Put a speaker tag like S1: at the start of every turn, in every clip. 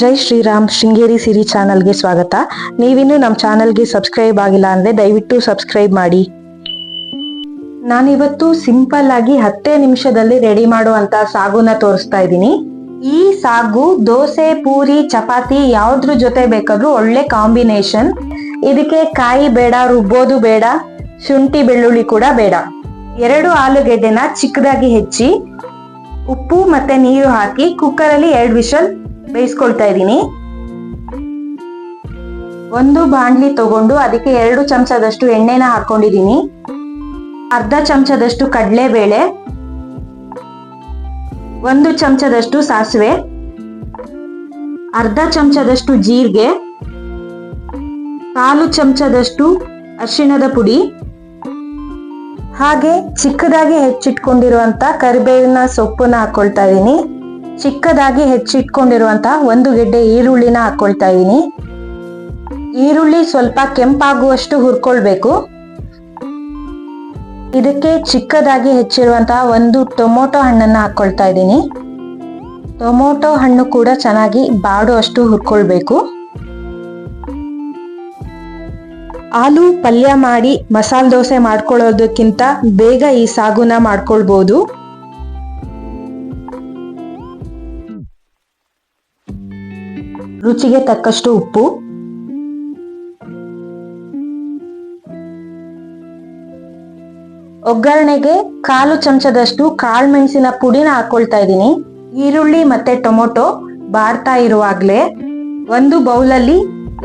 S1: ಜೈ ಶ್ರೀರಾಮ್ ಶೃಂಗೇರಿ ಸಿರಿ ಚಾನಲ್ಗೆ ಸ್ವಾಗತ. ನೀವಿನ್ನೂ ನಮ್ಮ ಚಾನಲ್ಗೆ ಸಬ್ಸ್ಕ್ರೈಬ್ ಆಗಿಲ್ಲ ಅಂದ್ರೆ ದಯವಿಟ್ಟು ಸಬ್ಸ್ಕ್ರೈಬ್ ಮಾಡಿ. ನಾನಿವತ್ತು ಸಿಂಪಲ್ ಆಗಿ ಹತ್ತೇ ನಿಮಿಷದಲ್ಲಿ ರೆಡಿ ಮಾಡುವಂತ ಸಾಗುನ ತೋರಿಸ್ತಾ ಇದ್ದೀನಿ. ಈ ಸಾಗು, ದೋಸೆ, ಪೂರಿ, ಚಪಾತಿ ಯಾವ್ದ್ರ ಜೊತೆ ಬೇಕಾದ್ರೂ ಒಳ್ಳೆ ಕಾಂಬಿನೇಷನ್. ಇದಕ್ಕೆ ಕಾಯಿ ಬೇಡ, ರುಬ್ಬೋದು ಬೇಡ, ಶುಂಠಿ ಬೆಳ್ಳುಳ್ಳಿ ಕೂಡ ಬೇಡ. ಎರಡು ಆಲೂಗೆಡ್ಡೆನ ಚಿಕ್ಕದಾಗಿ ಹೆಚ್ಚಿ, ಉಪ್ಪು ಮತ್ತೆ ನೀರು ಹಾಕಿ ಕುಕ್ಕರಲ್ಲಿ ಎರಡು ವಿಷಲ್ ಬೇಯಿಸ್ಕೊಳ್ತಾ ಇದ್ದೀನಿ. ಒಂದು ಬಾಣ್ಲಿ ತಗೊಂಡು ಅದಕ್ಕೆ ಎರಡು ಚಮಚದಷ್ಟು ಎಣ್ಣೆನ ಹಾಕೊಂಡಿದ್ದೀನಿ. ಅರ್ಧ ಚಮಚದಷ್ಟು ಕಡಲೆಬೇಳೆ. ಒಂದು ಚಮಚದಷ್ಟು ಸಾಸಿವೆ. ಅರ್ಧ ಚಮಚದಷ್ಟು ಜೀರಿಗೆ. ಕಾಲು ಚಮಚದಷ್ಟು ಅರಿಶಿಣದ ಪುಡಿ. ಹಾಗೆ ಚಿಕ್ಕದಾಗಿ ಹೆಚ್ಚಿಟ್ಕೊಂಡಿರುವಂತ ಕರಿಬೇವಿನ ಸೊಪ್ಪನ್ನ ಹಾಕೊಳ್ತಾ ಇದ್ದೀನಿ. ಚಿಕ್ಕದಾಗಿ ಹೆಚ್ಚಿಟ್ಕೊಂಡಿರುವಂತಹ ಒಂದು ಗೆಡ್ಡೆ ಈರುಳ್ಳಿನ ಹಾಕೊಳ್ತಾ ಇದ್ದೀನಿ ಈರುಳ್ಳಿ ಸ್ವಲ್ಪ ಕೆಂಪಾಗುವಷ್ಟು ಹುರ್ಕೊಳ್ಬೇಕು. ಇದಕ್ಕೆ ಚಿಕ್ಕದಾಗಿ ಹೆಚ್ಚಿರುವಂತಹ ಒಂದು ಟೊಮೊಟೊ ಹಣ್ಣನ್ನು ಹಾಕೊಳ್ತಾ ಇದ್ದೀನಿ ಟೊಮೊಟೊ ಹಣ್ಣು ಕೂಡ ಚೆನ್ನಾಗಿ ಬಾಡುವಷ್ಟು ಹುರ್ಕೊಳ್ಬೇಕು. ಆಲೂ ಪಲ್ಯ ಮಾಡಿ ಮಸಾಲೆ ದೋಸೆ ಮಾಡ್ಕೊಳ್ಳೋದಕ್ಕಿಂತ ಬೇಗ ಈ ಸಾಗುನ ಮಾಡ್ಕೊಳ್ಬಹುದು ರುಚಿಗೆ ತಕ್ಕಷ್ಟು ಉಪ್ಪು. ಒಗ್ಗರಣೆಗೆ ಕಾಲು ಚಮಚದಷ್ಟು ಕಾಳು ಮೆಣಸಿನ ಪುಡಿನ ಹಾಕೊಳ್ತಾ ಇದ್ದೀನಿ. ಈರುಳ್ಳಿ ಮತ್ತೆ ಟೊಮೊಟೊ ಬಾಡ್ತಾ ಇರುವಾಗಲೇ ಒಂದು ಬೌಲಲ್ಲಿ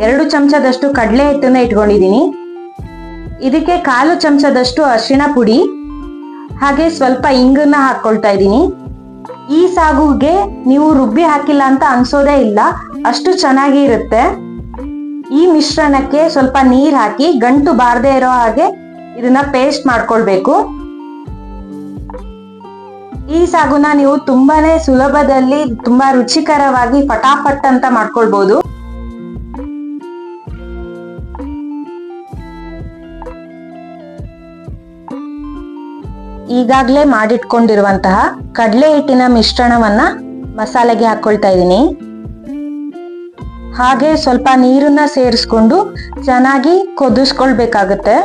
S1: ಎರಡು ಚಮಚದಷ್ಟು ಕಡಲೆ ಹಿಟ್ಟನ್ನ ಇಟ್ಕೊಂಡಿದ್ದೀನಿ. ಇದಕ್ಕೆ ಕಾಲು ಚಮಚದಷ್ಟು ಅರಿಶಿಣ ಪುಡಿ, ಹಾಗೆ ಸ್ವಲ್ಪ ಇಂಗನ್ನ ಹಾಕೊಳ್ತಾ ಇದ್ದೀನಿ. ಈ ಸಾಗುಗೆ ನೀವು ರುಬ್ಬಿ ಹಾಕಿಲ್ಲ ಅಂತ ಅನ್ಸೋದೇ ಇಲ್ಲ. ಅಷ್ಟು ಚೆನ್ನಾಗಿ ಇರುತ್ತೆ. ಈ ಮಿಶ್ರಣಕ್ಕೆ ಸ್ವಲ್ಪ ನೀರ್ ಹಾಕಿ ಗಂಟು ಬಾರದೆ ಇರೋ ಹಾಗೆ ಇದನ್ನ ಪೇಸ್ಟ್ ಮಾಡ್ಕೊಳ್ಬೇಕು. ಈ ಸಾಗುನ ನೀವು ತುಂಬಾನೇ ಸುಲಭದಲ್ಲಿ ತುಂಬಾ ರುಚಿಕರವಾಗಿ ಫಟಾಫಟ್ ಅಂತ ಮಾಡ್ಕೊಳ್ಬಹುದು ಈಗಾಗ್ಲೇ ಮಾಡಿಟ್ಕೊಂಡಿರುವಂತಹ ಕಡಲೆ ಹಿಟ್ಟಿನ ಮಿಶ್ರಣವನ್ನ ಮಸಾಲೆಗೆ ಹಾಕೊಳ್ತಾ ಇದ್ದೀನಿ. ಹಾಗೆ ಸ್ವಲ್ಪ ನೀರನ್ನ ಸೇರಿಸ್ಕೊಂಡು ಚೆನ್ನಾಗಿ ಕುದಿಸ್ಕೊಳ್ಬೇಕಾಗತ್ತೆ.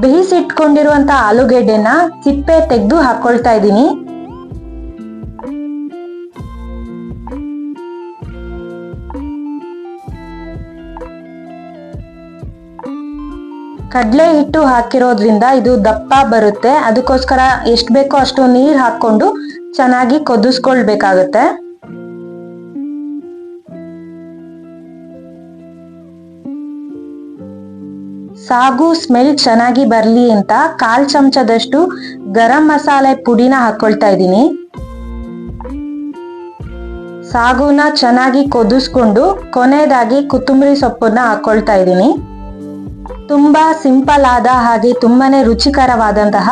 S1: ಬೇಯಿಸಿಟ್ಕೊಂಡಿರುವಂತ ಆಲೂಗೆಡ್ಡೆನ ಸಿಪ್ಪೆ ತೆಗೆದು ಹಾಕೊಳ್ತಾ ಇದ್ದೀನಿ. ಕಡಲೆ ಹಿಟ್ಟು ಹಾಕಿರೋದ್ರಿಂದ ಇದು ದಪ್ಪ ಬರುತ್ತೆ. ಅದಕ್ಕೋಸ್ಕರ ಎಷ್ಟು ಬೇಕೋ ಅಷ್ಟು ನೀರು ಹಾಕೊಂಡು ಚೆನ್ನಾಗಿ ಕೊದಿಸ್ಕೊಳ್ಬೇಕಾಗತ್ತೆ. ಸಾಗು ಸ್ಮೆಲ್ ಚೆನ್ನಾಗಿ ಬರಲಿ ಅಂತ ಕಾಲ್ ಚಮಚದಷ್ಟು ಗರಂ ಮಸಾಲೆ ಪುಡಿನ ಹಾಕೊಳ್ತಾ ಇದ್ದೀನಿ. ಸಾಗುನ ಚೆನ್ನಾಗಿ ಕೊದಿಸ್ಕೊಂಡು ಕೊನೆಯದಾಗಿ ಕೊತ್ತಂಬರಿ ಸೊಪ್ಪನ್ನ ಹಾಕೊಳ್ತಾ ಇದ್ದೀನಿ. ತುಂಬಾ ಸಿಂಪಲ್ ಆದ ಹಾಗೆ ತುಂಬಾನೇ ರುಚಿಕರವಾದಂತಹ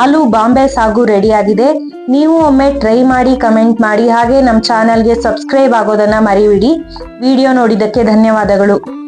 S1: ಆಲೂ ಬಾಂಬೆ ಸಾಗು ರೆಡಿ ಆಗಿದೆ ನೀವು ಒಮ್ಮೆ ಟ್ರೈ ಮಾಡಿ, ಕಮೆಂಟ್ ಮಾಡಿ, ಹಾಗೆ ನಮ್ಮ ಚಾನಲ್ಗೆ ಸಬ್ಸ್ಕ್ರೈಬ್ ಆಗೋದನ್ನ ಮರಿಬಿಡಿ. ವಿಡಿಯೋ ನೋಡಿದ್ದಕ್ಕೆ ಧನ್ಯವಾದಗಳು.